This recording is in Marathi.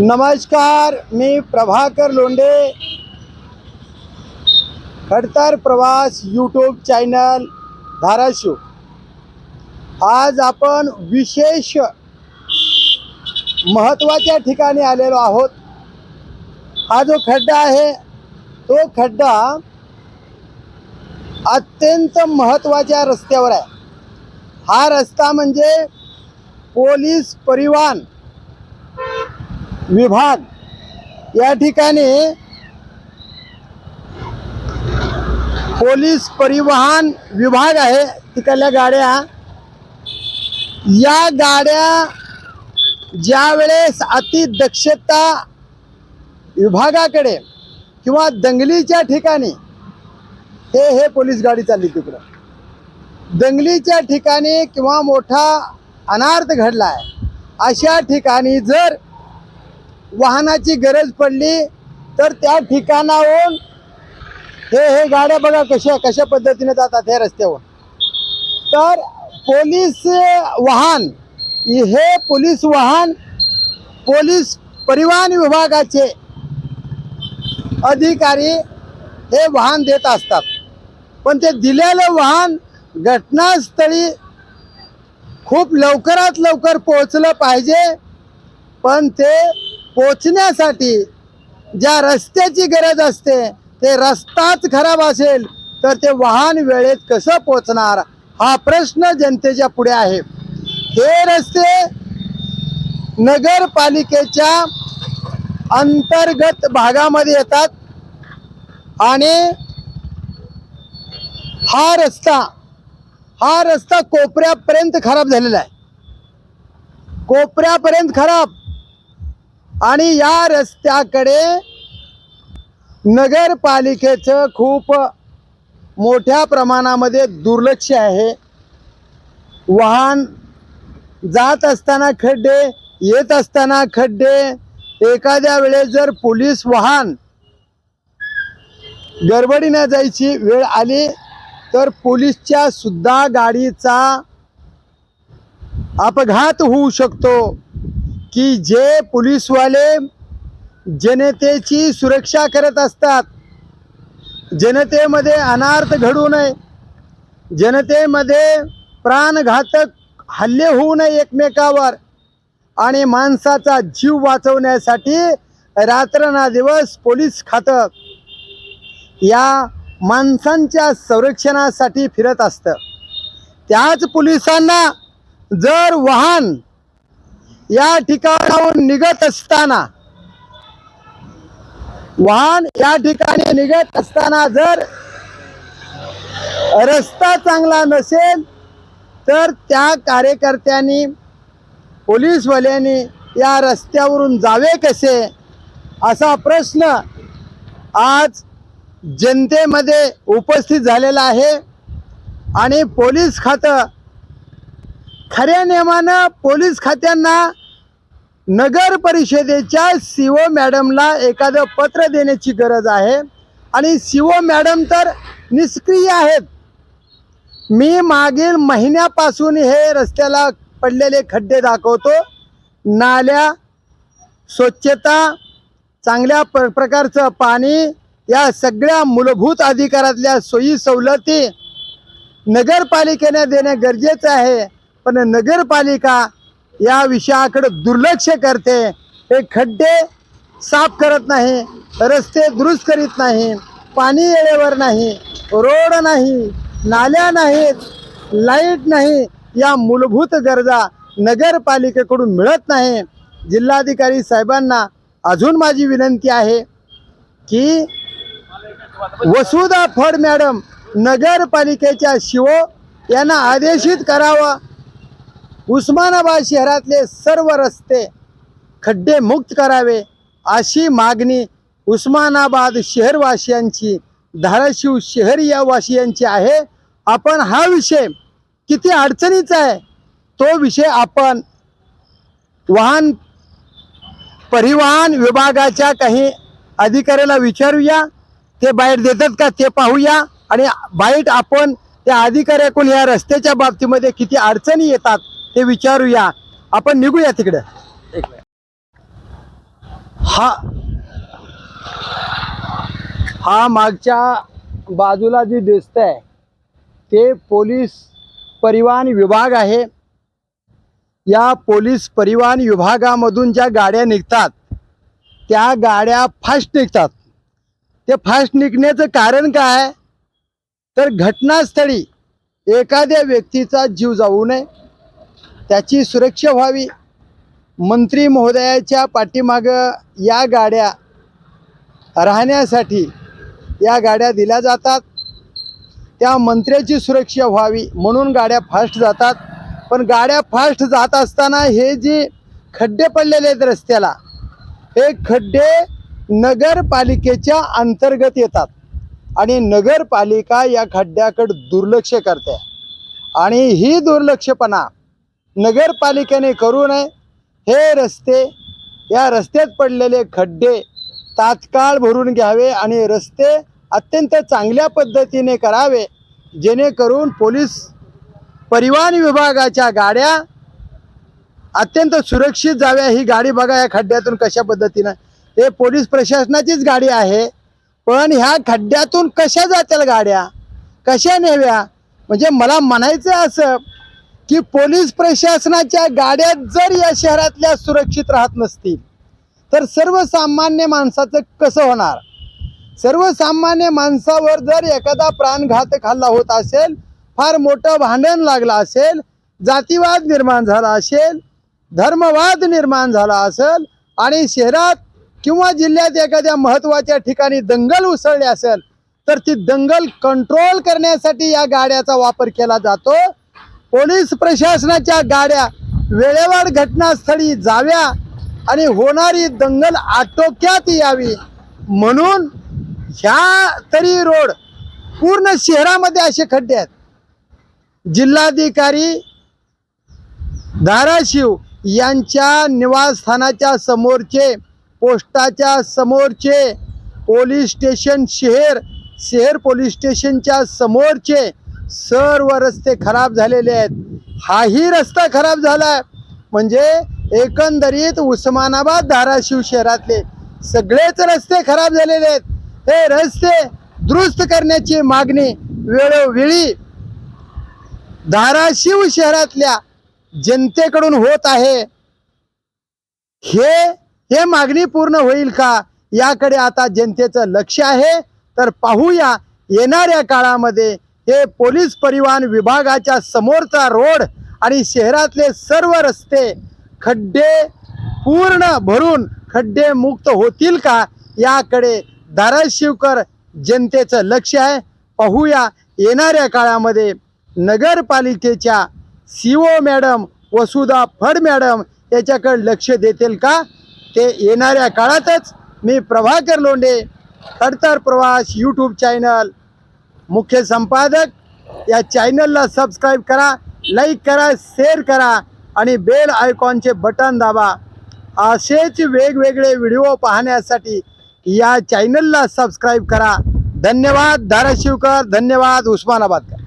नमस्कार मी प्रभाकर लोंढे खडतर प्रवास यूट्यूब चॅनल धाराशिव. आज आपण विशेष महत्त्वाच्या ठिकाणी आलेलो आहोत. हा जो खड्डा आहे तो खड्डा अत्यंत महत्त्वाच्या रस्त्यावर आहे. हा रस्ता म्हणजे पोलीस परिवहन. विभाग या ठिकाणी पोलीस परिवहन विभाग आहे. तिकडल्या गाड्या. या गाड्या ज्या वेळेस अतिदक्षता विभागाकडे किंवा दंगलीच्या ठिकाणी हे हे पोलीस गाडी चालली तिकडं. दंगलीच्या ठिकाणी किंवा मोठा अनार्थ घडला आहे अशा ठिकाणी जर वाहनाची गरज पडली तर त्या ठिकाणाहून हे हे गाड्या बघा कशा कशा पद्धतीने जातात हे रस्त्यावर. तर पोलीस वाहन हे पोलीस वाहन पोलीस परिवहन विभागाचे अधिकारी हे वाहन देत असतात. पण ते दिलेलं वाहन घटनास्थळी खूप लवकरात लवकर पोहोचलं पाहिजे. पण ते पोचण्यासाठी ज्या रस्त्याची गरज असते ते रस्ताच खराब असेल तर ते वाहन वेळेत कसं पोचणार? हा प्रश्न जनतेच्या पुढे आहे. हे रस्ते नगरपालिकेच्या अंतर्गत भागामध्ये येतात आणि हा रस्ता हा रस्ता कोपऱ्यापर्यंत खराब झालेला आहे. कोपऱ्यापर्यंत खराब. आणि या रस्त्याकडे नगरपालिकेचं खूप मोठ्या प्रमाणामध्ये दुर्लक्ष आहे. वाहन जात असताना खड्डे येत असताना खड्डे. एखाद्या वेळेस जर पोलीस वाहन गडबडीनं जायची वेळ आली तर पोलीसच्या सुद्धा गाडीचा अपघात होऊ शकतो. की जे पोलीसवाले जनतेची सुरक्षा करत असतात जनतेमध्ये अनार्थ घडू नये जनतेमध्ये प्राणघातक हल्ले होऊ नये एकमेकावर आणि माणसाचा जीव वाचवण्यासाठी रात्रना दिवस पोलीस खातं या माणसांच्या संरक्षणासाठी फिरत असतं. त्याच पोलिसांना जर वाहन या ठिकाणाहून निघत असताना वाहन या ठिकाणी निघत असताना जर रस्ता चांगला नसेल तर त्या कार्यकर्त्यांनी पोलीसवाल्यांनी या रस्त्यावरून जावे कसे? असा प्रश्न आज जनतेमध्ये उपस्थित झालेला आहे. आणि पोलीस खातं खऱ्या नियमानं पोलीस खात्यांना नगर परिषदेच्या सी ओ मॅडमला एखादं पत्र देण्याची गरज आहे. आणि सी ओ मॅडम तर निष्क्रिय आहेत. मी मागील महिन्यापासून हे रस्त्याला पडलेले खड्डे दाखवतो. नाल्या स्वच्छता चांगल्या प्र प्रकारचं पाणी या सगळ्या मूलभूत अधिकारातल्या सोयी सवलती नगरपालिकेने देणे गरजेचं आहे. पण नगरपालिका या विषयाकडे दुर्लक्ष करते. हे खड्डे साफ करत नाही रस्ते दुरुस्त करीत नाही पाणी वेळेवर नाही रोड नाही नाल्या नाहीत लाइट नाही या मूलभूत गरजा नगरपालिकेकडून मिळत नाही. जिल्हाधिकारी साहेबांना अजून माझी विनंती आहे की वसुधा फड मॅडम नगरपालिकेच्या शिवो यांना आदेशित करावं. उस्मानाबाद शहरातले सर्व रस्ते खड्डे मुक्त करावे अशी मागणी उस्मानाबाद शहरवासियांची धाराशिव शहरी या वासियांची आहे. आपण हा विषय किती अडचणीचा आहे तो विषय आपण वाहन परिवहन विभागाच्या काही अधिकाऱ्याला विचारूया. ते बाईट देतात का ते पाहूया. आणि बाईट आपण त्या अधिकाऱ्याकडून या रस्त्याच्या बाबतीमध्ये किती अडचणी येतात ते विचारूया. आपण निघूया तिकडे. हा. हा मागच्या बाजूला जे दिसतंय ते पोलीस परिवहन विभाग आहे. या पोलीस परिवहन विभागामधून ज्या गाड्या निघतात त्या गाड्या फास्ट निघतात. ते फास्ट निघण्याचं कारण काय तर घटनास्थळी एखाद्या व्यक्तीचा जीव जाऊ नये. त्याची सुरक्षा व्हावी. मंत्री महोदयाच्या पाठीमागं या गाड्या राहण्यासाठी या गाड्या दिल्या जातात. त्या मंत्र्याची सुरक्षा व्हावी म्हणून गाड्या फास्ट जातात. पण गाड्या फास्ट जात असताना हे जे खड्डे पडलेले आहेत रस्त्याला हे खड्डे नगरपालिकेच्या अंतर्गत येतात आणि नगरपालिका या खड्ड्याकडे दुर्लक्ष करते. आणि ही दुर्लक्षपणा नगरपालिकेने करू नये. हे रस्ते या रस्त्यात पडलेले खड्डे तात्काळ भरून घ्यावे आणि रस्ते अत्यंत चांगल्या पद्धतीने करावे. जेणेकरून पोलीस परिवहन विभागाच्या गाड्या अत्यंत सुरक्षित जाव्या. ही गाडी बघा या खड्ड्यातून कशा पद्धतीनं. हे पोलीस प्रशासनाचीच गाडी आहे. पण ह्या खड्ड्यातून कशा जातील गाड्या? कशा नेव्या म्हणजे मला म्हणायचं असं की पोलीस प्रशासनाच्या गाड्या जर या शहरातल्या सुरक्षित राहत नसतील तर सर्वसामान्य माणसाचं कसं होणार? सर्वसामान्य माणसावर जर एखादा प्राणघात खाल्ला होत असेल फार मोठं भांडण लागलं असेल जातीवाद निर्माण झाला असेल धर्मवाद निर्माण झाला असेल आणि शहरात किंवा जिल्ह्यात एखाद्या महत्त्वाच्या ठिकाणी दंगल उसळली असेल तर ती दंगल कंट्रोल करण्यासाठी या गाड्याचा वापर केला जातो. पोलीस प्रशासनाच्या गाड्या वेळेवर घटनास्थळी जाव्या आणि होणारी दंगल आटोक्यात यावी. म्हणून ह्या तरी रोड पूर्ण शहरामध्ये असे खड्डे आहेत. जिल्हाधिकारी धाराशिव यांच्या निवासस्थानाच्या समोरचे पोस्टाच्या समोरचे पोलीस स्टेशन शहर शहर पोलीस स्टेशनच्या समोरचे सर्व रस्ते खराब झालेले आहेत. हाही रस्ता खराब झाला म्हणजे एकंदरीत उस्मानाबाद धाराशिव शहरातले सगळेच रस्ते खराब झालेले आहेत. हे रस्ते दुरुस्त करण्याची मागणी वेळोवेळी धाराशिव शहरातल्या जनतेकडून होत आहे. हे हे मागणी पूर्ण होईल का याकडे आता जनतेचं लक्ष आहे. तर पाहूया येणाऱ्या काळामध्ये हे पोलीस परिवहन विभागाच्या समोरचा रोड आणि शहरातले सर्व रस्ते खड्डे पूर्ण भरून खड्डे मुक्त होतील का याकडे धाराशिवकर जनतेचं लक्ष आहे. पाहूया येणाऱ्या काळामध्ये नगरपालिकेच्या C O madam Vasudha Phad madam याच्याकडे लक्ष देतील का? ते येणाऱ्या काळातच. मी प्रभाकर लोंडे खडतर प्रवास यूट्यूब चॅनल मुख्य संपादक या चॅनलला सबस्क्राईब करा लाईक करा शेअर करा आणि बेल आयकॉनचे बटन दाबा. असेच वेगवेगळे व्हिडिओ पाहण्यासाठी या चॅनलला सबस्क्राईब करा. धन्यवाद धाराशिवकर. धन्यवाद उस्मानाबादकर.